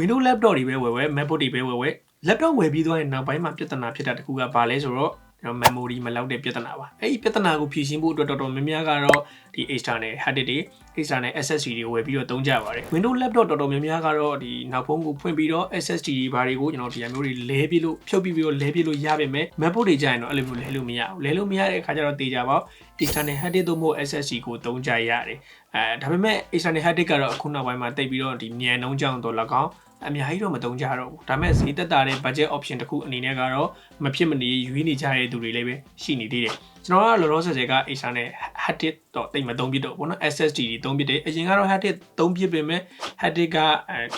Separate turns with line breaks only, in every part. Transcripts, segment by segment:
Windows laptop တွေပဲဝယ်ဝယ် MacBook တွေပဲဝယ်ဝယ် laptop ဝယ်ပြီးသွားရင်နောက်ပိုင်းမှာပြဿနာဖြစ်တာတခုကဘာလဲဆိုတော့ကျွန်တော် memory မလောက်တဲ့ပြဿနာပါအဲ့ဒီပြဿနာကိုဖြေရှင်းဖို့အတွက်တော်တော်များများကတော့ဒီ external hard disk တွေ external SSD တွေဝယ်ပြီးတော့သုံးကြပါတယ် Windows laptop တော်တော်များများကတော့ဒီနောက်ဖုန်းကိုဖွင့်ပြီးတော့ SSD တွေဘာတွေကိုကျွန်တော်ဒီအမျိုးတွေလဲပြီးလို့ဖြုတ်ပြီးပြီးတော့လဲပြီးလို့ရပါမယ် MacBook တွေကြာရင်တော့အဲ့လိုမျိုးလဲလို့မရဘူးလဲလို့မရတဲ့အခါကျတော့တေချာပေါ့ external hard disk သို့မဟုတ် SSD ကိုသုံးကြရတယ်အဲဒါပေမဲ့ external hard disk ကတော့အခုနောက်ပိုင်းမှာတိတ်ပြီးတော့ဒီမြန်နှုံးကြောင်းတော့၎င်း အများကြီးတော့မတုံးကြတော့ဘူးဒါပေမဲ့ဈေးသက်သာတဲ့ budget option တစ်ခုအနေနဲ့ကတော့မဖြစ်မနေရွေးနေကြတဲ့သူတွေလည်းပဲရှိနေသေးတယ်ကျွန်တော်ကလောလောဆယ်ဆယ်က Acer နဲ့ Hadit တော့တိတ်မသုံးပြတော့ဘောနော် SSD တွေသုံးပြတယ်အရင်ကတော့ Hadit သုံးပြပေမဲ့ Hadit က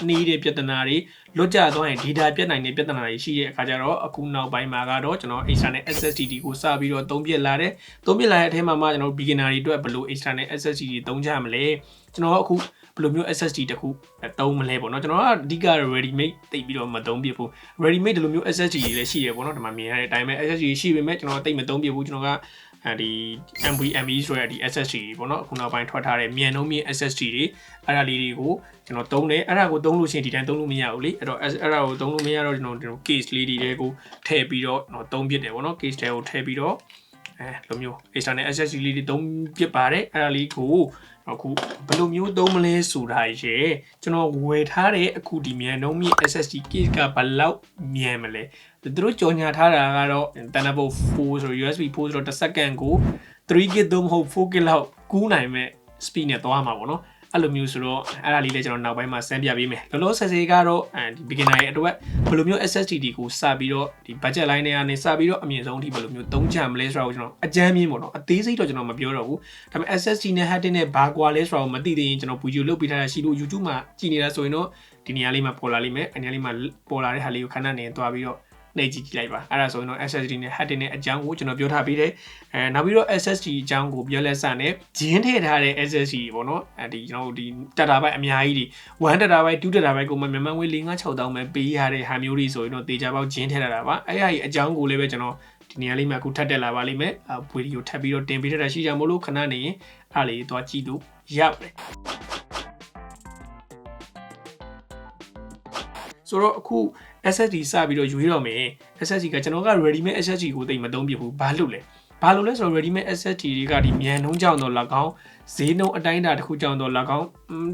နှီးတဲ့ပြဿနာတွေလွတ်ကျသွားရင် data ပြတ်နိုင်တဲ့ပြဿနာတွေရှိတဲ့အခါကျတော့အခုနောက်ပိုင်းမှာကတော့ကျွန်တော် Acer နဲ့ SSD ကိုစပြီးတော့သုံးပြလာတယ်သုံးပြလာတဲ့အထဲမှာမှကျွန်တော် beginner တွေအတွက်ဘယ်လို Acer နဲ့ SSD တွေသုံးကြမလဲကျွန်တော်အခု ဘယ်လိုမျိုး SSD တခုသုံးမလဲပေါ့နော်ကျွန်တော်ကအဓိက ready made တိတ်ပြီးတော့မသုံးပြဘူး ready made ဒီလိုမျိုး SSD တွေလည်းရှိရပေါ့နော်ဒီမှာမြင်ရတဲ့အတိုင်းပဲ SSD ရှိပေမဲ့ကျွန်တော်တိတ်မသုံးပြဘူးကျွန်တော်ကအဲဒီ NVMe ဆိုရတဲ့ဒီ SSD တွေပေါ့နော်အခုနောက်ပိုင်းထွက်ထားတဲ့မြန်နှုံးမြင့် SSD တွေအဲ့ဒါလေးတွေကိုကျွန်တော်သုံးတယ်အဲ့ဒါကိုသုံးလို့ရှိရင်ဒီတိုင်းသုံးလို့မရဘူးလေအဲ့တော့အဲ့ဒါကိုသုံးလို့မရတော့ကျွန်တော်ကျွန်တော် case လေးတွေကိုထည့်ပြီးတော့ကျွန်တော်သုံးပြတယ်ပေါ့နော် case တွေကိုထည့်ပြီးတော့ အဲလိုမျိုး external SSD လေးတွေသုံးပြပါတယ်အဲ့ဒါလေးကိုအခုဘယ်လိုမျိုးသုံးမလဲဆိုတာရဲ့ကျွန်တော်ဝယ်ထားတဲ့အခုဒီမြန်နှုံးမြင့် SSD case ကဘယ်လောက်မြန်မလဲသူတို့ကြော်ညာထားတာကတော့ Thunderbolt 4ဆို USB 4ဆိုတော့တစ်စက္ကန့်ကို 3GB သို့မဟုတ် 4GB လောက်ကူးနိုင်မဲ့ speed နဲ့သွားမှာပေါ့နော် အဲ့လိုမျိုးဆိုတော့အဲ့ဒါလေးလည်းကျွန်တော်နောက်ပိုင်းမှာစမ်းပြပေးမယ်လောလောဆယ်ဆယ်ကတော့အဲဒီ beginner ရဲ့အတွက်ဘယ်လိုမျိုး SSD ကိုစပြီးတော့ဒီ budget line တွေကနေစပြီးတော့အမြင့်ဆုံးအထိဘယ်လိုမျိုးသုံးချမလဲဆိုတော့ကျွန်တော်အကြမ်းမြင်ပေါ့နော်အသေးစိတ်တော့ကျွန်တော်မပြောတော့ဘူးဒါပေမဲ့ SSD နဲ့ hard disk နဲ့ဘာကွာလဲဆိုတော့မသိသေးရင်ကျွန်တော် video လုပ်ပေးထားတာရှိလို့ YouTube မှာကြည့်နေတာဆိုရင်တော့ဒီနေရာလေးမှာပေါ်လာလိမ့်မယ်အနေလေးမှာပေါ်လာတဲ့ဟာလေးကိုခဏနေသွားပြီးတော့ နေကြည့်ကြည့်လိုက်ပါအဲ့ဒါဆိုရင်တော့ SSD နဲ့ hard disk နဲ့အကြောင်းကိုကျွန်တော်ပြောထားပြီးတယ်အဲနောက်ပြီးတော့ SSD အကြောင်းကိုပြောလက်စနဲ့ဂျင်းထည့်ထားတဲ့ SSD ပေါ့နော်အဲဒီကျွန်တော်တို့ဒီ terabyte အများကြီးဒီ1 terabyte 2 terabyte ကိုမှမြန်မာငွေ4 5 6တောင်းပဲပေးရတဲ့ဟာမျိုးတွေဆိုရင်တော့တေချာပေါက်ဂျင်းထည့်ထားတာပါအဲ့ဒီအကြောင်းကိုလည်းပဲကျွန်တော်ဒီနေရာလေးမှာအခုထပ်တက်လာပါလိမ့်မယ်ဗီဒီယိုထပ်ပြီးတော့တင်ပေးထားတာရှိကြမို့လို့ခဏနေရင်အားလေးသွားကြည့်လို့ရပါတယ်ဆိုတော့အခု SSD စပြီးတော့ယူရတော့မယ် SSD ကကျွန်တော်က ready made SSD ကိုတိတ်မသုံးပြဘူးဘာလို့လဲဘာလို့လဲဆိုတော့ ready made SSD တွေကဒီမြန်နှုံးကြောင်တော့၎င်းဈေးနှုံးအတိုင်းအတာတစ်ခုကြောင်တော့၎င်း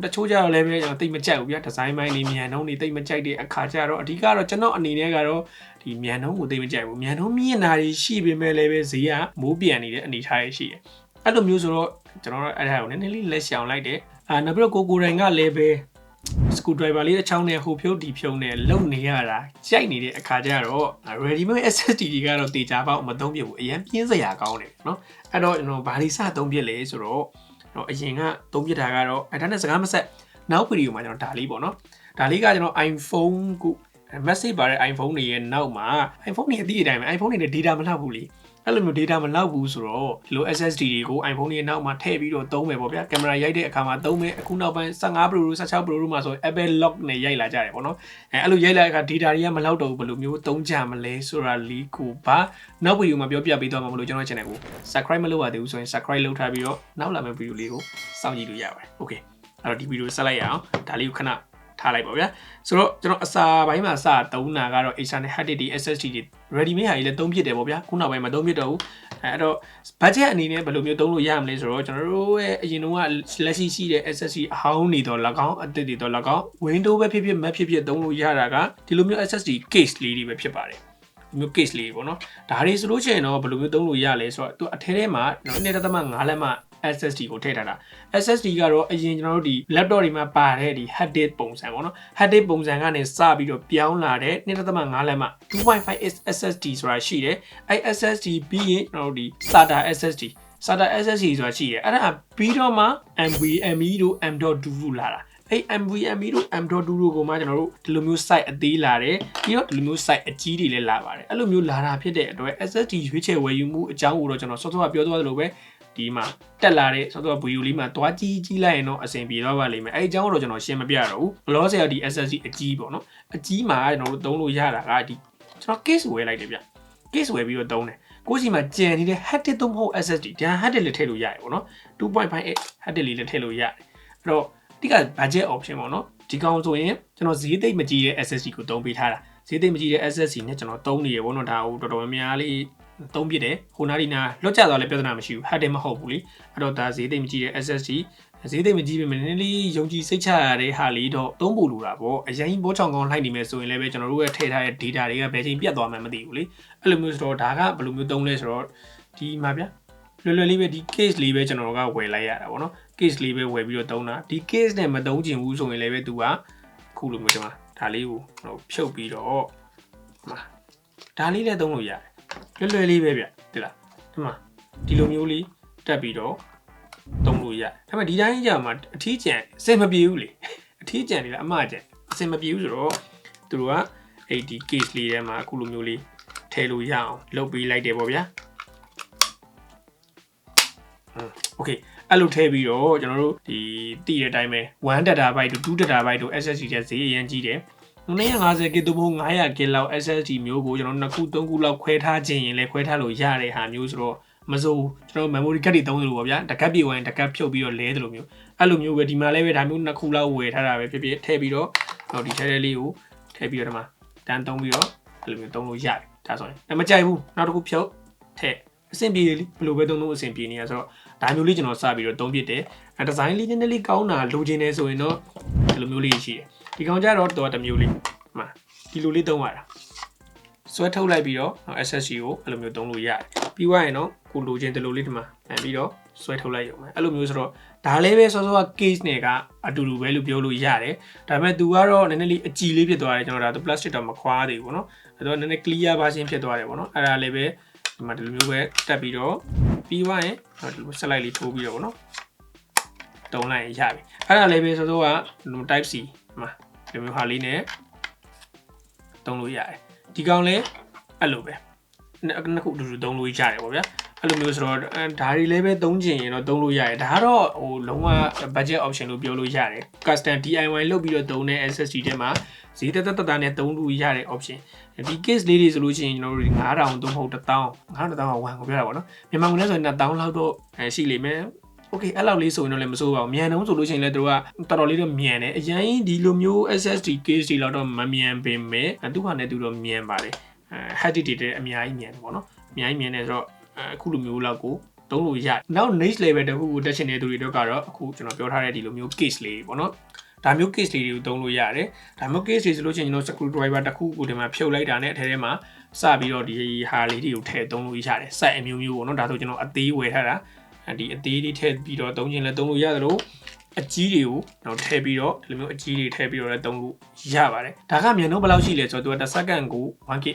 တချို့ကြတော့လည်းပဲကျွန်တော်တိတ်မကြိုက်ဘူးဗျာဒီဇိုင်းပိုင်းတွေမြန်နှုံးတွေတိတ်မကြိုက်တဲ့အခါကျတော့အဓိကတော့ကျွန်တော်အနေနဲ့ကတော့ဒီမြန်နှုံးကိုတိတ်မကြိုက်ဘူးမြန်နှုံးမြင့်တာတွေရှိပေမဲ့လည်းပဲဈေးကမိုးပြန်နေတဲ့အနေအထားတွေရှိတယ်အဲ့လိုမျိုးဆိုတော့ကျွန်တော်တို့အဲ့ဒါကိုနည်းနည်းလေးလက်ရှောင်လိုက်တယ်အာနောက်ပြီးတော့ကိုကိုရိုင်ကလည်းပဲ စကူဒရိုင်ဘာလေးအချောင်းနဲ့ဟိုဖြုတ်ဒီဖြုတ်နဲ့လုံနေရတာကြိုက်နေတဲ့အခါကျတော့ ready made SSD တွေကတော့တေချာပေါက်မသုံးပြဘူးအရင်ပြင်းစရာကောင်းတယ်เนาะအဲ့တော့ကျွန်တော်ဘာလို့စသုံးပြလဲဆိုတော့ကျွန်တော်အရင်ကသုံးပြတာကတော့အဲ့ဒါနဲ့စကားမဆက်နောက်ဗီဒီယိုမှာကျွန်တော်ဒါလေးပေါ့နော်ဒါလေးကကျွန်တော် iPhone ခု message ပါတဲ့ iPhone တွေရဲ့နောက်မှာ iPhone တွေအတိအတိုင်းပဲ iPhone တွေနဲ့ data မလှဘူးလေ အဲ့လိုမျိုး data မလောက်ဘူးဆိုတော့ဒီလို SSD တွေကို iPhone တွေနောက်မှာထည့်ပြီးတော့သုံးမယ်ပေါ့ဗျာကင်မရာရိုက်တဲ့အခါမှာသုံးမယ်အခုနောက်ပိုင်း15 Pro 16 Pro တို့မှာဆို Apple Lock နဲ့ရိုက်လာကြတယ်ပေါ့နော်အဲအဲ့လိုရိုက်လာတဲ့အခါ data တွေကမလောက်တော့ဘူးဘယ်လိုမျိုးသုံးကြမလဲဆိုတာလီကိုပါနောက်ဗီဒီယိုမှာပြောပြပေးသွားမှာမလို့ကျွန်တော် channel ကို subscribe မလုပ်ရသေးဘူးဆိုရင် subscribe လုပ်ထားပြီးတော့နောက်လာမယ့်ဗီဒီယိုလေးကိုစောင့်ကြည့်လို့ရပါတယ် okay အဲ့တော့ဒီဗီဒီယိုဆက်လိုက်ရအောင်ဒါလေးကိုခဏ ထားလိုက်ပါဗျာဆိုတော့ကျွန်တော်အစာပိုင်းမှာစသုံးတာကတော့ Ethernet hard disk တွေ SSD တွေ ready made ဟာကြီးလည်းသုံးဖြစ်တယ်ပေါ့ဗျာခုနောက်ပိုင်းမှာသုံးဖြစ်တော့ဘူးအဲ့တော့ budget အနေနဲ့ဘယ်လိုမျိုးသုံးလို့ရမလဲဆိုတော့ကျွန်တော်တို့ရဲ့အရင်တုန်းကလက်ရှိရှိတဲ့ SSD အဟောင်းနေတော့၎င်းအသစ်တွေတော့၎င်း Windows ပဲဖြစ်ဖြစ် Mac ဖြစ်ဖြစ်သုံးလို့ရတာကဒီလိုမျိုး SSD case လေးတွေပဲဖြစ်ပါတယ်ဒီမျိုး case လေးပေါ့နော်ဒါတွေဆိုလို့ရှိရင်တော့ဘယ်လိုမျိုးသုံးလို့ရလဲဆိုတော့သူအထဲထဲမှာ1.5လက်မှ SSD ကိုထည့်ထားတာ SSD ကတော့အရင်ကျွန်တော်တို့ဒီ laptop တွေမှာပါတဲ့ဒီ hard disk ပုံစံပေါ့နော် hard disk ပုံစံကနေစပြီးတော့ပြောင်းလာတဲ့1.5လက်မှ2.5 SSD ဆိုတာရှိတယ်အဲ SSD ပြီးရင်ကျွန်တော်တို့ဒီ SATA SSD SATA SSD ဆိုတာရှိတယ်အဲ့ဒါပြီးတော့မှ NVMe တို့ M.2 တို့လာတာအဲ့ MVMe တို့ M.2 တို့ကိုမှကျွန်တော်တို့ဒီလိုမျိုး site အသေးလာတယ်ပြီးတော့ဒီလိုမျိုး site အကြီးတွေလည်းလာပါတယ်အဲ့လိုမျိုးလာတာဖြစ်တဲ့အတွက် SSD ရွေးချယ်ဝယ်ယူမှုအကြောင်းကိုတော့ကျွန်တော်စောစောကပြောသွားသလိုပဲ ဒီမှာတက်လာတဲ့စောစောဗီဒီယိုလေးမှာတွားကြီးကြီးလိုက်ရင်တော့အဆင်ပြေတော့ပါလိမ့်မယ်အဲ့အကြောင်းကိုတော့ကျွန်တော်ရှင်းမပြတော့ဘူးဘလော့ဆရာဒီ SSD အကြီးပေါ့နော်အကြီးမှာကျွန်တော်တို့သုံးလို့ရတာကဒီကျွန်တော် case ဝယ်လိုက်တယ်ဗျ case ဝယ်ပြီးတော့သုံးတယ်ကိုယ်စီမှာကြံနေတဲ့ hard disk သို့မဟုတ် SSD ဒါ hard disk လေးထည့်လို့ရတယ်ပေါ့နော်2.58 hard disk လေးလည်းထည့်လို့ရတယ်အဲ့တော့ဒီက budget option ပေါ့နော်ဒီကောင်ဆိုရင်ကျွန်တော်ဈေးသိမ့်မကြီးတဲ့ SSD ကိုတုံးပေးထားတာဈေးသိမ့်မကြီးတဲ့ SSD နဲ့ကျွန်တော်တုံးနေရပေါ့နော်ဒါဟိုတော်တော်များများလေး တုံးပြတယ်ဟိုနာဒီနာလွတ်ကျသွားလဲပြဿနာမရှိဘူးဟတ်တယ်မဟုတ်ဘူးလေအဲ့တော့ဒါဈေးသိမ့်မကြီးတဲ့ SSD ဈေးသိမ့်မကြီးပေမဲ့နည်းနည်းလေးယုံကြည်စိတ်ချရတဲ့ဟာလေးတော့သုံးဖို့လိုတာပေါ့အရင်ဘောချောင်ကောင်းလိုက်နေမယ်ဆိုရင်လည်းပဲကျွန်တော်တို့ရဲ့ထည့်ထားတဲ့ data တွေကဘယ်ချိန်ပြတ်သွားမှန်းမသိဘူးလေအဲ့လိုမျိုးဆိုတော့ဒါကဘယ်လိုမျိုးသုံးလဲဆိုတော့ဒီမှာဗျာလွယ်လွယ်လေးပဲဒီ case လေးပဲကျွန်တော်တို့ကဝယ်လိုက်ရတာပေါ့နော် case လေးပဲဝယ်ပြီးတော့သုံးတာဒီ case နဲ့မသုံးချင်ဘူးဆိုရင်လည်းပဲသူကခုလိုမျိုးဒီမှာဒါလေးကိုဟိုဖြုတ်ပြီးတော့ဒီမှာဒါလေးလည်းသုံးလို့ရတယ် လွယ်လွယ်လေးပဲဗျဒီလားဒီမှာဒီလိုမျိုးလေးတက်ပြီးတော့သုံးလို့ရတယ်ဒါပေမဲ့ဒီတိုင်းကြာမှာအထီးကျန်အစင်မပြေဘူးလေအထီးကျန်နေလားအမကျန်အစင်မပြေဘူးဆိုတော့သူတို့ကအဲ့ဒီ case လေးထဲမှာအခုလိုမျိုးလေးထည့်လို့ရအောင်လုပ်ပေးလိုက်တယ်ပေါ့ဗျာโอเคအဲ့လိုထည့်ပြီးတော့ကျွန်တော်တို့ဒီတည်တဲ့အတိုင်းပဲ1 terabyte တို့2 terabyte တို့ SSD တဲ့ဈေးအရင်ကြီးတယ် 950 GB သို့မဟုတ် 900 GB လောက် SSD မျိုးကိုကျွန်တော်နှစ်ခုသုံးခုလောက်ခွဲထားခြင်းရင်လည်းခွဲထားလို့ရတဲ့ဟာမျိုးဆိုတော့မစိုးကျွန်တော် memory card တွေသုံးလို့ပေါ့ဗျာတကက်ပြေဝိုင်းတကက်ဖြုတ်ပြီးတော့လဲတယ်လို့မျိုးအဲ့လိုမျိုးပဲဒီမှာလည်းပဲဒါမျိုးနှစ်ခုလောက်ဝယ်ထားတာပဲဖြစ်ဖြစ်ထည့်ပြီးတော့ဟိုဒီထဲထဲလေးကိုထည့်ပြီးတော့ဒီမှာတန်းသုံးပြီးတော့အဲ့လိုမျိုးသုံးလို့ရတယ်ဒါဆိုရင်မကြိုက်ဘူးနောက်တစ်ခုဖြုတ်ထည့်အဆင်ပြေလေဘယ်လိုပဲသုံးလို့အဆင်ပြေနေရဆိုတော့ဒါမျိုးလေးကျွန်တော်စပြီးတော့သုံးပြတယ်အဲဒီဇိုင်းလေးနည်းနည်းလေးကောင်းတာလိုချင်နေဆိုရင်တော့ဒီလိုမျိုးလေးရှိတယ် ဒီကောင်ကြတော့တော့တစ်မျိုးလေးမှဒီလိုလေးသုံးရတာဆွဲထုတ်လိုက်ပြီးတော့ SSC ကိုအဲ့လိုမျိုးသုံးလို့ရတယ်ပြီးသွားရင်တော့ကိုလိုချင်ဒီလိုလေးဒီမှာပြန်ပြီးတော့ဆွဲထုတ်လိုက်ရုံပဲအဲ့လိုမျိုးဆိုတော့ဒါလည်းပဲစောစောက case နဲ့ကအတူတူပဲလို့ပြောလို့ရတယ်ဒါပေမဲ့သူကတော့နည်းနည်းလေးအကြည်လေးဖြစ်သွားတယ်ကျွန်တော်ဒါ plastic တော့မခွာသေးဘူးเนาะအဲ့တော့နည်းနည်း clear version ဖြစ်သွားတယ်ပေါ့နော်အဲ့ဒါလည်းပဲဒီမှာဒီလိုမျိုးပဲတက်ပြီးတော့ပြီးသွားရင်ဒီလိုဆက်လိုက်လေးထိုးပြီးတော့ဗောနော်တုံးလိုက်ရင်ရပြီအဲ့ဒါလည်းပဲဆိုတော့က type C မှာ ဒီမျိုးဟာလေးနဲ့တုံးလို့ရတယ်ဒီကောင်လည်းအဲ့လိုပဲနှစ်ခုတူတူတုံးလို့ရတယ်ပေါ့ဗျာအဲ့လိုမျိုးဆိုတော့ဒါတွေလည်းပဲသုံးချင်ရင်တော့သုံးလို့ရတယ်ဒါကတော့ဟိုလုံးဝ budget option လို့ပြောလို့ရတယ် custom DIY လုပ်ပြီးတော့သုံးတဲ့ SSD ထဲမှာဈေးတက်တက်တက်နဲ့သုံးလို့ရတဲ့ option ဒီ case လေးတွေဆိုလို့ရှိရင်ကျွန်တော်တို့9000သုံးဖို့1000 9000 1000က1ကိုပြောတာပေါ့နော်မြန်မာငွေနဲ့ဆိုရင်1000လောက်တော့ရှိလိမ့်မယ် โอเคအဲ့လောက်လေးဆိုရင်တော့လည်းမစိုးပါဘူးမြန်တုံးဆိုလို့ရှိရင်လည်းတို့ကတော်တော်လေးတော့မြန်တယ်အရင်ဒီလိုမျိုး SSD case တွေလောက်တော့မမြန်ပင်မဲ့သူ့ဟာနဲ့သူတော့မြန်ပါတယ်အဲ hard disk တွေအများကြီးမြန်တယ်ပေါ့နော်အများကြီးမြန်တယ်ဆိုတော့အခုလိုမျိုးလောက်ကိုသုံးလို့ရနောက် next level တခုကိုတက်ချင်တဲ့သူတွေတော့ကတော့အခုကျွန်တော်ပြောထားတဲ့ဒီလိုမျိုး case လေးပေါ့နော်ဒါမျိုး case လေးတွေကိုသုံးလို့ရတယ်ဒါမျိုး case တွေဆိုလို့ရှိရင်ကျွန်တော် screw driver တစ်ခုကိုဒီမှာဖြုတ်လိုက်တာနဲ့အထဲထဲမှာစပြီးတော့ဒီဟာလေးတွေကိုထည့်သုံးလို့ရတယ် set အမျိုးမျိုးပေါ့နော်ဒါဆိုကျွန်တော်အသေးဝယ်ထားတာ ဒီအသေးလေးထည့်ပြီးတော့သုံးခြင်းလည်းသုံးလို့ရတယ်လို့အကြီးတွေကိုတော့ထည့်ပြီးတော့ဒီလိုမျိုးအကြီးတွေထည့်ပြီးတော့လည်းသုံးလို့ရပါတယ်ဒါကမြန်နှုန်းဘယ်လောက်ရှိလဲဆိုတော့သူကတစ်စက္ကန့်ကို 1k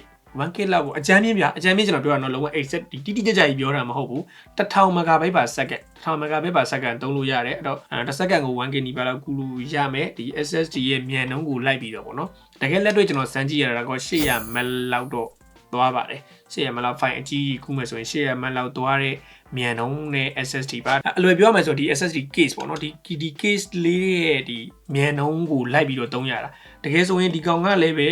1k လောက်ပေါ့အကြမ်းမြင့်ပြအကြမ်းမြင့်ကျွန်တော်ပြောတာတော့လုံးဝ exact တိတိကျကျကြီးပြောတာမဟုတ်ဘူး1000 MB per second 1000 MB per second သုံးလို့ရတယ်အဲ့တော့တစ်စက္ကန့်ကို 1k နီးပါးလောက်ကူလို့ရမယ်ဒီ SSD ရဲ့မြန်နှုန်းကိုလိုက်ပြီးတော့ပေါ့နော်တကယ်လက်တွေ့ကျွန်တော်စမ်းကြည့်ရတာက800 MB လောက်တော့ သွားပါတယ်800 MB လောက် file အကြီးကူးမယ်ဆိုရင်800 MB လောက်သွားတဲ့မြန်နှုန်းနဲ့ SSD ပါအလွယ်ပြောရမယ်ဆိုဒီ SSD case ပေါ့နော်ဒီဒီ case လေးရဲ့ဒီမြန်နှုန်းကိုလိုက်ပြီးတော့သုံးရတာတကယ်ဆိုရင်ဒီကောင်ကလည်းပဲ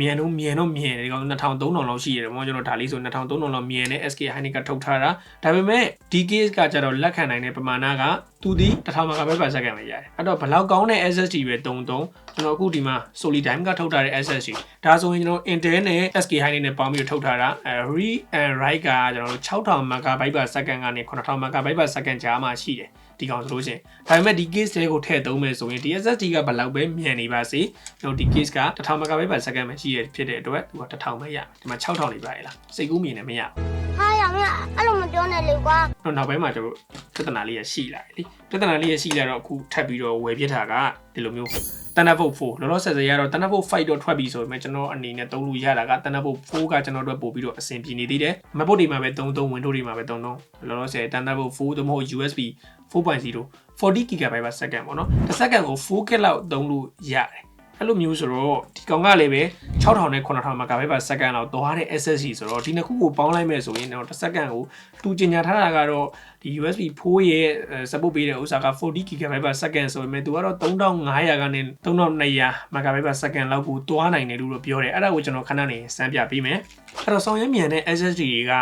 မြန်တော့မြန်တော့မြန်တယ်ဒီကောင်2000 3000လောက်ရှိရတယ်ပေါ့ကျွန်တော်ဒါလေးဆို2000 3000လောက်မြန်တဲ့ SK Hynix ကထုတ်ထားတာဒါပေမဲ့ဒီ case ကကြတော့လက်ခံနိုင်တဲ့ပမာဏကသူဒီ1000 MB per second ပဲရတယ်အဲ့တော့ဘလောက်ကောင်းတဲ့ SSD ပဲတုံတုံကျွန်တော်အခုဒီမှာ Solidigm ကထုတ်ထားတဲ့ SSD ဒါဆိုရင်ကျွန်တော် Intel နဲ့ SK Hynix နဲ့ပေါင်းပြီးထုတ်ထားတာ read and write ကကျွန်တော်6000 MB per second ကနေ9000 MB per second ကြားမှာရှိတယ် ဒီကောင်ဆိုလို့ရှိရင်ဒါပေမဲ့ဒီ case တွေကိုထည့်သုံးမယ်ဆိုရင်ဒီ SSD ကဘယ်လောက်ပဲမြန်နေပါစေကျွန်တော်ဒီ case က1000 MB per second ပဲရှိရဖြစ်တဲ့အတွက်သူက1000ပဲရမယ်ဒီမှာ6000နေပါလေလားစိတ်ကူးမြင်နေမရဘူး
ဟာရမင်းအဲ့လိုမပြောနဲ့လေကွာ
တော့နောက်ပိုင်းမှာကျွန်တော်ပြဿနာလေးရရှိလာတယ်လေပြဿနာလေးရရှိလာတော့အခုထပ်ပြီးတော့ဝယ်ပြစ်တာကဒီလိုမျိုး Thunderbolt 4လောလောဆယ်ဆယ်ရတော့ Thunderbolt 5တော့ထွက်ပြီဆိုပေမဲ့ကျွန်တော်အနေနဲ့သုံးလို့ရတာက Thunderbolt 4ကကျွန်တော်တို့ပို့ပြီးတော့အဆင်ပြေနေသေးတယ် MacBook တွေမှာပဲသုံးသုံး Windows တွေမှာပဲသုံးသုံးလောလောဆယ် Thunderbolt 4သို့မဟုတ် USB 4.0 40 GB per second ပေါ့နော်တစ်စက္ကန့်ကို 4K လောက်သုံးလို့ရတယ် အဲ့လိုမျိုးဆိုတော့ဒီကောင်ကလည်းပဲ6000နဲ့9000 MB per second လောက်သွားတဲ့ SSD ဆိုတော့ဒီနှစ်ခုကိုပေါင်းလိုက်မယ်ဆိုရင်တော့တစ်စက္ကန့်ကိုသူကျင်ညာထားတာကတော့ဒီ USB 4ရဲ့ support ပေးတဲ့ဥစ္စာက 40 GB per second ဆိုပေမဲ့သူကတော့3500ကနေ3200 MB per second လောက်ကိုသွားနိုင်တယ်လို့တော့ပြောတယ်အဲ့ဒါကိုကျွန်တော်ခဏနေစမ်းပြပေးမယ်အဲ့တော့ဆောင်ရွက်မြန်တဲ့ SSD တွေက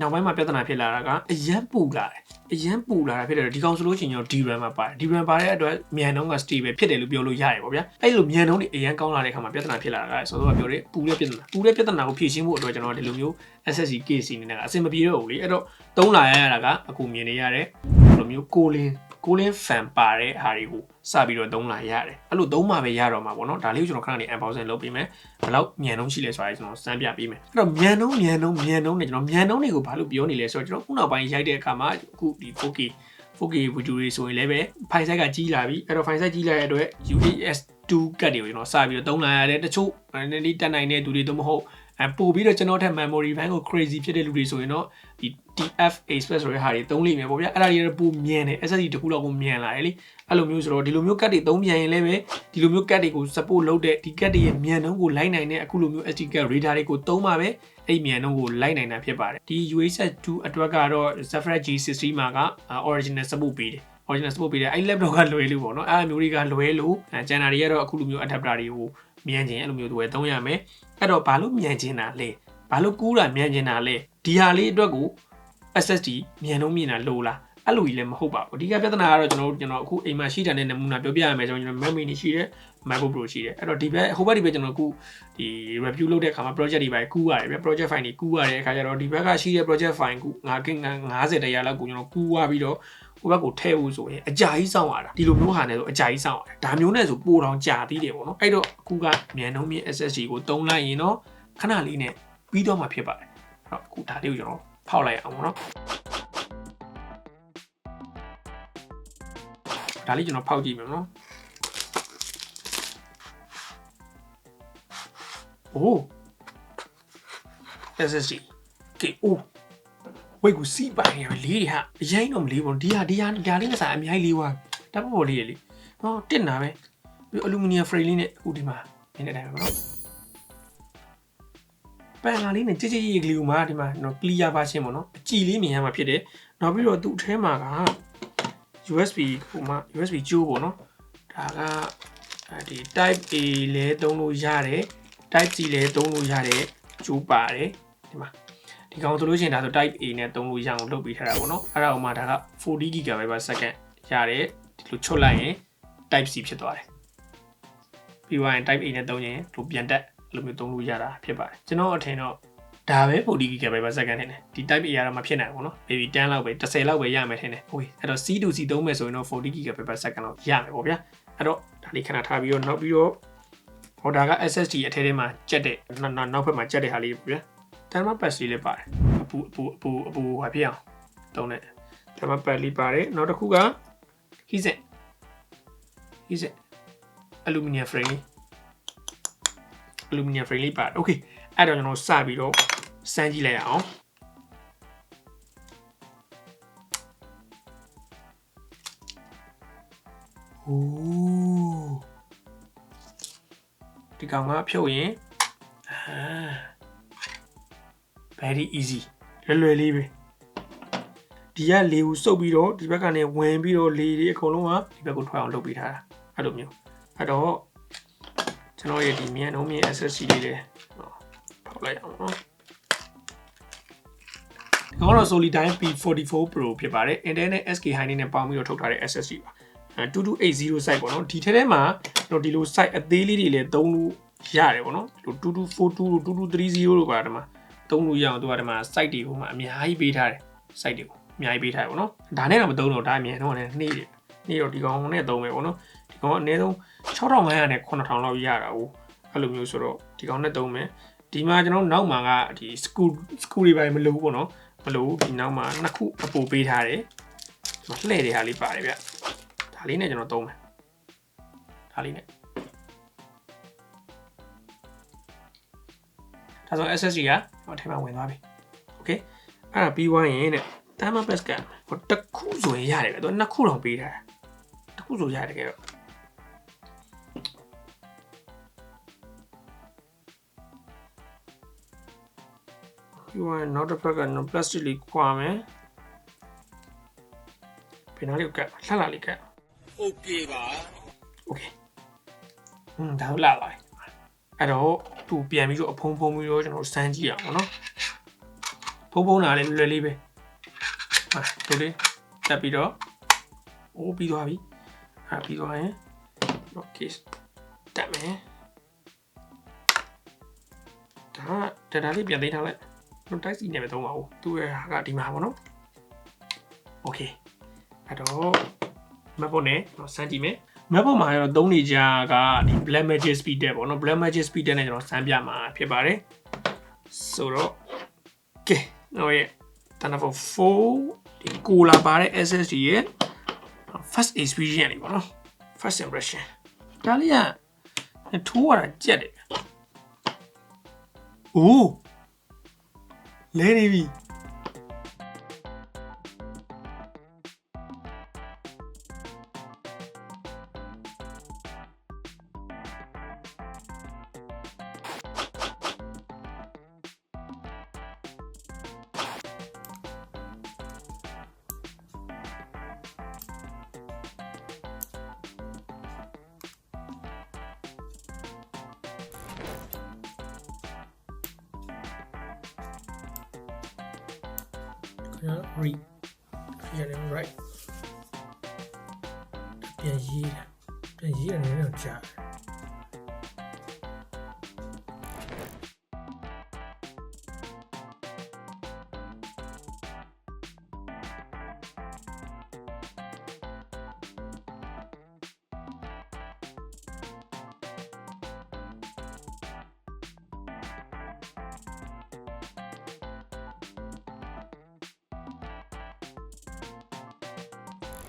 နောက်ပိုင်းမှာပြဿနာဖြစ်လာတာကအရန်ပူလာတယ် အရန်ပူလာတာဖြစ်တယ်ဒီကောင်ဆိုလို့ရှိရင်တော့ DRAM မှာပါတယ် DRAM ပါတဲ့အတွက်မြန်နှုန်းက stable ဖြစ်တယ်လို့ပြောလို့ရတယ်ပေါ့ဗျာအဲ့လိုမြန်နှုန်းတွေအရန်ကောင်းလာတဲ့အခါမှာပြဿနာဖြစ်လာတာကဆိုတော့ပြောတယ်ပူတဲ့ပြဿနာပူတဲ့ပြဿနာကိုဖြေရှင်းဖို့အတွက်ကျွန်တော်ဒီလိုမျိုး SSD case နေနဲ့ကအဆင်မပြေတော့ဘူးလေအဲ့တော့သုံးလာရတာကအခုမြင်နေရတဲ့ဘယ်လိုမျိုးကိုလင်း ကိုလင်း fan ပါတဲ့ဟာတွေကိုစပြီးတော့သုံးလာရတယ်အဲ့လိုသုံးမှပဲရတော့မှာပေါ့နော်ဒါလေးကိုကျွန်တော်ခဏနေ unboxing လုပ်ပေးမယ်ဘယ်လောက်မြန်နှုန်းရှိလဲဆိုတာကျွန်တော်စမ်းပြပေးမယ်အဲ့တော့မြန်နှုန်းမြန်နှုန်းမြန်နှုန်းနဲ့ကျွန်တော်မြန်နှုန်းတွေကိုဘာလို့ပြောနေလဲဆိုတော့ကျွန်တော်ခုနောက်ပိုင်းရိုက်တဲ့အခါမှာအခုဒီ 4K 4K ဗီဒီယိုတွေဆိုရင်လည်းပဲ file size ကကြီးလာပြီအဲ့တော့ file size ကြီးလာတဲ့အတွက် UAS 2ကတ်တွေကိုကျွန်တော်စပြီးတော့သုံးလာရတယ်တချို့နည်းနည်းတက်နိုင်တဲ့သူတွေတော့မဟုတ် အပို့ပြီးတော့ကျွန်တော်ထက် memory bank ကို crazy ဖြစ်တဲ့လူတွေဆိုရင်တော့ဒီ TF Express ဆိုတဲ့ဟာတွေသုံးလိမ့်မယ်ပေါ့ဗျာအဲ့ဒါတွေတော့ပိုမြန်တယ် SSD တခုတော့ကိုမြန်လာတယ်လေအဲ့လိုမျိုးဆိုတော့ဒီလိုမျိုးကတ်တွေသုံးမြန်ရင်လည်းပဲဒီလိုမျိုးကတ်တွေကို support လုပ်တဲ့ဒီကတ်တွေရဲ့မြန်နှုန်းကိုလိုက်နိုင်တဲ့အခုလိုမျိုး SD card radar တွေကိုသုံးပါပဲအဲ့မြန်နှုန်းကိုလိုက်နိုင်တာဖြစ်ပါတယ်ဒီ UHS2 အတွက်ကတော့ Zephyr G60 မှာက original support ပေးတယ် original support ပေးတယ်အဲ့ laptop ကလွယ်လို့ပေါ့နော်အဲ့အမျိုးတွေကလွယ်လို့ကျန်တာတွေကတော့အခုလိုမျိုး adapter တွေကို မြန်ခြင်းအဲ့လိုမျိုးတွေသုံးရမယ်အဲ့တော့ဘာလို့မြန်ခြင်းတာလဲဘာလို့ကူးတာမြန်ခြင်းတာလဲဒီဟာလေးအတွက်ကို SSD မြန်နှုန်းမြင်တာလိုလားအဲ့လိုကြီးလည်းမဟုတ်ပါဘူးအဓိကပြဿနာကတော့ကျွန်တော်တို့ကျွန်တော်အခုအိမ်မှာရှိတဲ့နမူနာပြောပြရမယ်ဆိုရင်ကျွန်တော် memory နေရှိတယ် MacBook Pro ရှိတယ်အဲ့တော့ဒီဘက်ဟိုဘက်ဒီဘက်ကျွန်တော်အခုဒီ review လုပ်တဲ့အခါမှာ project တွေပဲကူးရတယ်ဗျ project file တွေကူးရတဲ့အခါကျတော့ဒီဘက်ကရှိတဲ့ project file ကူငါက90တရားလောက်ကိုကျွန်တော်ကူးရပြီးတော့ ဟိုဘက်ကိုထည့်ဖို့ဆိုရင်အကြာကြီးစောင့်ရတာဒီလိုမျိုးဟာနဲ့ဆိုအကြာကြီးစောင့်ရတယ်ဒါမျိုးနဲ့ဆိုပိုတောင်ကြာသေးတယ်ပေါ့နော်အဲ့တော့အခုကမြန်နှုန်းမြင့် SSD ကိုတုံးလိုက်ရင်တော့ခဏလေးနဲ့ပြီးတော့မှဖြစ်ပါတယ်အဲ့တော့အခုဒါလေးကိုကျွန်တော်ဖောက်လိုက်အောင်ပေါ့နော်ဒါလေးကျွန်တော်ဖောက်ကြည့်မယ်နော်โอ้ SSD ကဲအိုး ဝိတ်ကိုစီးပိုင်ရလေးတွေဟာအရင်တော့မလေးဘူးဒီဟာဒီဟာဒါလေးနဲ့စာအများကြီးလေးွားတတ်ဖို့လေးရလေဟောတစ်နာပဲပြီးအလူမီနီယံ frame လေးနဲ့အခုဒီမှာနင်းနေတယ်ပါနော်ပန်လာလေးနဲ့ကြည်ကြည်ရေးကလေးကိုမှဒီမှာနော် clear version ပေါ့နော်အကြည်လေးမြင်ရမှာဖြစ်တယ်နောက်ပြီးတော့သူ့အထဲမှာက USB ဟိုမှာ USB ကျိုးပေါ့နော်ဒါကဒီ type A လဲသုံးလို့ရတယ် type C လဲသုံးလို့ရတယ်ကျိုးပါတယ်ဒီမှာ ဒီကောင်ဆိုလို့ရှိရင်ဒါဆို type A နဲ့သုံးလို့ရအောင်လုပ်ပေးထားတာပေါ့နော်အဲ့ဒါဥမာဒါက 40 GB per second ရတယ်ဒီလိုချုပ်လိုက်ရင် type C ဖြစ်သွားတယ်ပြီးွားရင် type A နဲ့သုံးရင်ဒီလိုပြန်တက်အဲ့လိုမျိုးသုံးလို့ရတာဖြစ်ပါတယ်ကျွန်တော်အထင်တော့ဒါပဲ 40 GB per second ထင်တယ်ဒီ type A ကတော့မဖြစ်နိုင်ဘူးနော် maybe 10လောက်ပဲ10လောက်ပဲရမယ်ထင်တယ်ဟိုအဲ့တော့ C to C သုံးမယ်ဆိုရင်တော့40 GB per second လောက်ရမယ်ပေါ့ဗျာအဲ့တော့ဒါလေးခဏထားပြီးတော့နောက်ပြီးတော့ဟိုဒါက SSD အထဲထဲမှာကြက်တဲ့နောက်ဘက်မှာကြက်တဲ့ဟာလေးပေါ့ဗျာ thermal pass လေးလည်းပါတယ်အပူအပူအပူအပူဟာဖြစ်အောင်တုံးတဲ့ thermal pass လေးပါတယ်နောက်တစ်ခုက heatsink heatsink aluminum frame aluminum frame လေးပါတယ် okay အဲ့တော့ကျွန်တော်စပြီးတော့စမ်းကြည့်လိုက်ရအောင်โอ้ဒီကောင်ကဖြုတ်ရင်အာ very easy လွယ်လွယ်လေးပဲဒီကလေကိုစုပ်ပြီးတော့ဒီဘက်ကနေဝင်ပြီးတော့လေတွေအကုန်လုံးကဒီဘက်ကိုထွက်အောင်လုပ်ပေးထားတာအဲ့လိုမျိုးအဲ့တော့ကျွန်တော်ရဲ့ဒီမြန်နှုံးမြင့် SSC လေးတွေဖောက်လိုက်အောင်နော်ဒီကောင်တော့ Solidyne P44 Pro ဖြစ်ပါတယ် Intel နဲ့ SK Hynix နဲ့ပေါင်းပြီးတော့ထုတ်ထားတဲ့ SSD ပါအဲ2280 site ပေါ့နော်ဒီထဲထဲမှာကျွန်တော်ဒီလို site အသေးလေးတွေလည်းသုံးလို့ရတယ်ပေါ့နော်ဒီလို2242တို့2230တို့ပါဒီမှာ သုံးလို့ရအောင်သူကဒီမှာ site တွေကိုမှအများကြီးပေးထားတယ် site တွေကိုအများကြီးပေးထားတယ်ပေါ့နော်ဒါနဲ့တော့မသုံးတော့ဒါအမြင်တော့လည်းနှေးတယ်နှေးတော့ဒီကောင်နဲ့သုံးမယ်ပေါ့နော်ဒီကောင်ကအနည်းဆုံး6500နဲ့9000လောက်ရတာ哦အဲ့လိုမျိုးဆိုတော့ဒီကောင်နဲ့သုံးမယ်ဒီမှာကျွန်တော်နောက်မှာကဒီစကူစကူတွေပိုင်းမလို့ပေါ့နော်မလို့ဒီနောက်မှာနှစ်ခုအပိုပေးထားတယ်လှည့်တဲ့ဟာလေးပါတယ်ဗျဒါလေးနဲ့ကျွန်တော်သုံးမယ်ဒါလေးနဲ့ ဒါဆို SSD ကဟိုထဲမှာဝင်သွားပြီ okay အဲ့ဒါပြီးွားရင်တဲ့ timer pass ကဟိုတစ်ခုဆိုရင်ရတယ်ပဲသူနှစ်ခုတောင်ပေးထားတာတစ်ခုဆိုရတယ်တကယ်တော့ပြီးွားရင်နောက်တစ်ဖက်က non plastic လေးခွာမယ်ဖင်နာလေးကတ်လှလှလေးကတ်
okay ပါ
okay อืมဒါလာပါတယ်အဲ့တော့ သူပြန်ပြီးတော့အဖုံဖုံပြီးတော့ကျွန်တော်စမ်းကြည့်အောင်ပေါ့နော်ဖုံဖုံတာလည်းလွယ်လေးပဲဟာတို့လေးတက်ပြီးတော့အိုးပြီးသွားပြီဟာပြီးသွားရင်တော့ case တက်မယ်ဒါက data လေးပြန်သိမ်းထားလိုက်တော့တိုက်စီနဲ့ပဲသုံးပါဦးသူ့ရဲ့ဟာကဒီမှာပေါ့နော် okay အဲ့တော့ map ပေါ်နဲ့တော့စမ်းကြည့်မယ် map ပေါ်မှာရောသုံးနေကြကဒီ black magic speed တဲ့ပေါ့နော် black magic speed တဲ့နဲ့ကျွန်တော်စမ်းပြမှာဖြစ်ပါတယ်ဆိုတော့ okay တော့ရဲ့တနဖို့4ဒီကိုလာပါတဲ့ SSD ရဲ့ first experience လေးပေါ့နော် first impression ဒါလေးကထိုးရတာကြက်တယ်အိုးလဲနေပြီ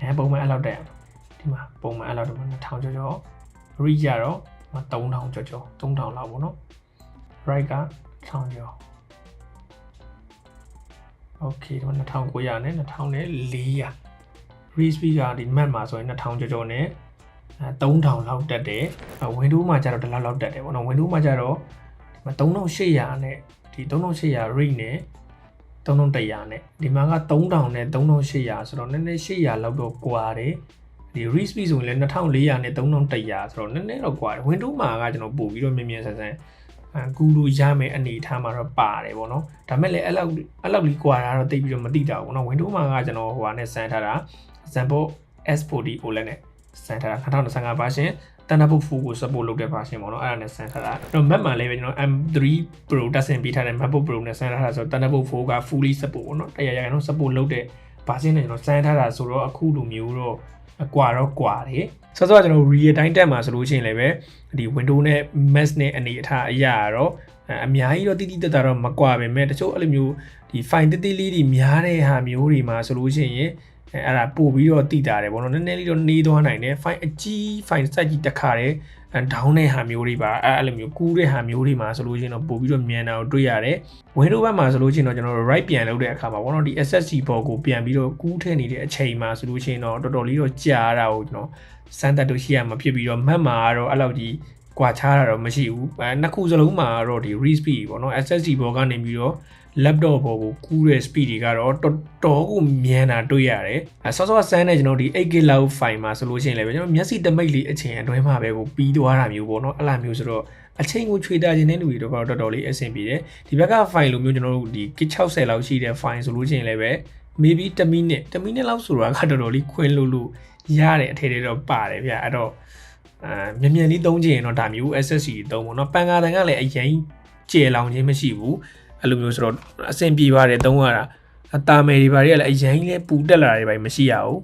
အဲပုံမှန်အဲ့လောက်တက်ရဒီမှာပုံမှန်အဲ့လောက်တော့2000ကျော်ကျော် reach ရတော့မ3000ကျော်ကျော်3000လောက်ပေါ့နော် right က1000ကျော် okay ဒီမှာ2900နဲ့2400 reach speed ကဒီ map မှာဆိုရင်2000ကျော်ကျော်နဲ့အဲ3000လောက်တက်တယ်အဲ window မှာကျတော့ဒီလောက်လောက်တက်တယ်ပေါ့နော် window မှာကျတော့ဒီမှာ3800နဲ့ဒီ3800 rate နဲ့ 3100နဲ့ဒီမှာက3000နဲ့3800ဆိုတော့နည်းနည်း800လောက်တော့ကွာတယ်ဒီ reach speed ဆိုရင်လည်း2400နဲ့3100ဆိုတော့နည်းနည်းတော့ကွာတယ် window မှာကကျွန်တော်ပို့ပြီးတော့မြင်မြန်ဆန်ဆန်အကူလို့ရမယ်အနေထားမှာတော့ပါတယ်ဗောနော်ဒါမဲ့လည်းအဲ့လောက်အဲ့လောက်ကြီးကွာတာတော့တိတ်ပြီးတော့မသိတာဘူးဗောနော် window မှာကကျွန်တော်ဟိုဟာနဲ့ဆန်ထားတာ example S40 OLED နဲ့ဆန်ထားတာ2025 version Thunderbolt 4ကို support လုပ်တဲ့ version ပေါ့နော်အဲ့ဒါနဲ့စမ်းထားတာအဲ့တော့ Mac မှာလည်းပဲကျွန်တော် M3 Pro တက်ဆင်ပေးထားတဲ့ MacBook Pro နဲ့စမ်းထားတာဆိုတော့ Thunderbolt 4က fully support ပေါ့နော်တရားရရအောင် support လုပ်တဲ့ version နဲ့ကျွန်တော်စမ်းထားတာဆိုတော့အခုလိုမျိုးတော့အကွာတော့ကွာတယ်ဆောစောကကျွန်တော် real time တက်မှာဆိုလို့ရှိရင်လည်းပဲဒီ window နဲ့ mesh နဲ့အနေအထားအရာတော့အများကြီးတော့တိတိတတ်တာတော့မကွာပဲမဲ့တချို့အဲ့လိုမျိုးဒီ fine တိတိလေးတွေများတဲ့ဟာမျိုးတွေမှာဆိုလို့ရှိရင် အဲအဲ့ဒါပို့ပြီးတော့တိတာတယ်ဗောနော်နည်းနည်းလေးတော့နေသွားနိုင်တယ် fine အကြီး fine size ကြီးတစ်ခါတည်းဒေါင်းတဲ့ဟာမျိုးတွေပါအဲ့အဲ့လိုမျိုးကူးတဲ့ဟာမျိုးတွေမှာဆိုလို့ရှိရင်တော့ပို့ပြီးတော့မြန်တာကိုတွေ့ရတယ် window ဘက်မှာဆိုလို့ရှိရင်တော့ကျွန်တော်တို့ right ပြန်လုပ်တဲ့အခါမှာဗောနော်ဒီ SSD ဘောကိုပြန်ပြီးတော့ကူးထည့်နေတဲ့အချိန်မှာဆိုလို့ရှိရင်တော့တော်တော်လေးတော့ကြာတာကိုကျွန်တော်စမ်းသပ်လို့ရှိရမှာဖြစ်ပြီးတော့ map မှာကတော့အဲ့လောက်ကြီးကွာခြားတာတော့မရှိဘူးအဲနှစ်ခုစလုံးမှာတော့ဒီ read speed ပေါ့နော် SSD ဘောကနေပြီးတော့ laptop ဘောကိုကူးတဲ့ speed တွေကတော့တော်တော်ကိုမြန်တာတွေ့ရတယ်အဲဆော့ဆော့ဆန်းတဲ့ကျွန်တော်ဒီ 8GB လောက် file မှာဆိုလို့ရှိရင်လည်းကျွန်တော်မျက်စိတမိတ်လေးအချိန်အတွင်းမှာပဲကိုပြီးသွားတာမျိုးပေါ့နော်အဲ့လိုမျိုးဆိုတော့အချိန်ကိုချွေတာခြင်းတဲ့လူတွေတော့တော်တော်လေးအဆင်ပြေတယ်ဒီဘက်က file လိုမျိုးကျွန်တော်တို့ဒီ K60 လောက်ရှိတဲ့ file ဆိုလို့ရှိရင်လည်းပဲ maybe 1မိနစ်1မိနစ်လောက်ဆိုတာကတော်တော်လေးခွင်းလို့လို့ရတဲ့အထည်တွေတော့ပါတယ်ဗျအဲ့တော့အာမြန်မြန်လေးသုံးချင်ရင်တော့ဒါမျိုး SSC သုံးပေါ့နော်ပန်ကာတန်ကလည်းအရင်ကျေလောင်ခြင်းမရှိဘူး အဲ့လိုမျိုးဆိုတော့အဆင်ပြေပါတယ်သုံးရတာအတာမယ်တွေဘာတွေကလည်းအရင်လဲပူတက်လာတာတွေဘာမရှိရဘူး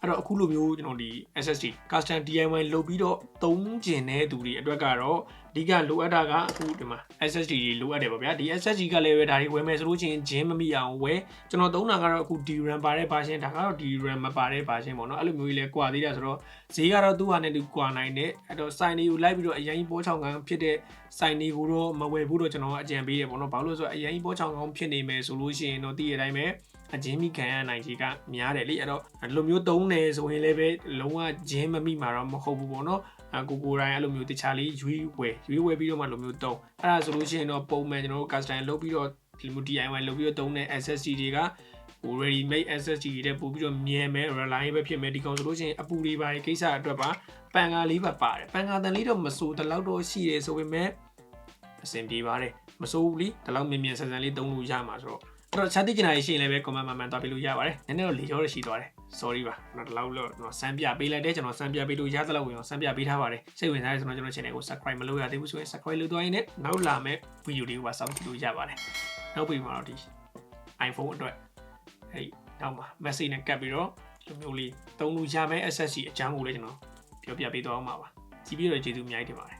အဲ့တော့အခုလိုမျိုးကျွန်တော်ဒီ SSD custom DIY လုပ်ပြီးတော့သုံးကျင်တဲ့သူတွေအတွက်ကတော့ အဓိကလိုအပ်တာကအခုဒီမှာ SSD တွေလိုအပ်တယ်ပေါ့ဗျာဒီ SSD ကလည်းပဲဒါတွေဝယ်မယ်ဆိုလို့ချင်းဂျင်းမမိအောင်ဝယ်ကျွန်တော်သုံးတာကတော့အခု DRAM ပါတဲ့ version ဒါကတော့ DRAM မပါတဲ့ version ပေါ့နော်အဲ့လိုမျိုးကြီးလဲကွာသေးတာဆိုတော့ဈေးကတော့သူ့ဟာနဲ့သူကွာနိုင်တယ်အဲ့တော့ sign တွေကိုလိုက်ပြီးတော့အရင်ပေါ်ချောင်းကန်းဖြစ်တဲ့ sign တွေကိုတော့မဝယ်ဘူးတော့ကျွန်တော်အကြံပေးတယ်ပေါ့နော်ဘာလို့လဲဆိုတော့အရင်ပေါ်ချောင်းကန်းဖြစ်နေမယ်ဆိုလို့ရှိရင်တော့တည့်ရတိုင်းပဲအဂျင်းမိခံရနိုင်ကြီးကများတယ်လေအဲ့တော့ဒီလိုမျိုးသုံးနေဆိုရင်လည်းပဲလုံးဝဂျင်းမမိမှာတော့မဟုတ်ဘူးပေါ့နော်အ ကိုကိုတိုင်းအဲ့လိုမျိုးတခြားလေးရွေးဝယ်ရွေးဝယ်ပြီးတော့မှလိုမျိုးသုံးအဲ့ဒါဆိုလို့ရှိရင်တော့ပုံမှန်ကျွန်တော်တို့ custom လုပ်ပြီးတော့ဒီလိုမျိုး DIY လုပ်ပြီးတော့သုံးတဲ့ SSD တွေကဟို ready made SSD တွေတဲ့ပို့ပြီးတော့မြဲမယ် reliable ဖြစ်မယ်ဒီကောင်ဆိုလို့ရှိရင်အပူတွေပါကိစ္စအတွက်ပါပန်ကာလေးပါပါတယ်ပန်ကာတန်လေးတော့မစိုးတလောက်တော့ရှိတယ်ဆိုပေမဲ့အဆင်ပြေပါတယ်မစိုးဘူးလीဒီလောက်မြင်မြင်ဆန်ဆန်လေးသုံးလို့ရမှာဆိုတော့အဲ့တော့ chat တိကျနာရေးရှိရင်လည်းပဲ comment မှန်မှန်သွားပေးလို့ရပါတယ်နည်းနည်းတော့လေကြောရရှိသွားတယ် sorry ပါကျွန်တော်ဒီလောက်လို့ကျွန်တော်စမ်းပြပေးလိုက်တယ်ကျွန်တော်စမ်းပြပေးလို့ရသလောက်ဝင်အောင်စမ်းပြပေးထားပါတယ်စိတ်ဝင်စားတဲ့ဆိုတော့ကျွန်တော် channel ကို subscribe မလုပ်ရသေးဘူးဆိုရင် subscribe လုပ်သွားရင်လည်းနောက်လာမယ့် video တွေကိုပါစောင့်ကြည့်လို့ရပါတယ်နောက်ပြီးမှတော့ဒီ iPhone အတွက်အဲ့နောက်မှာ message နဲ့ကပ်ပြီးတော့ဒီလိုမျိုးလေးသုံးလို့ရမယ့် SSC အကြောင်းကိုလည်းကျွန်တော်ပြောပြပေးသွားအောင်ပါပါကြည့်ပြီးတော့ကျေးဇူးအများကြီးတင်ပါတယ်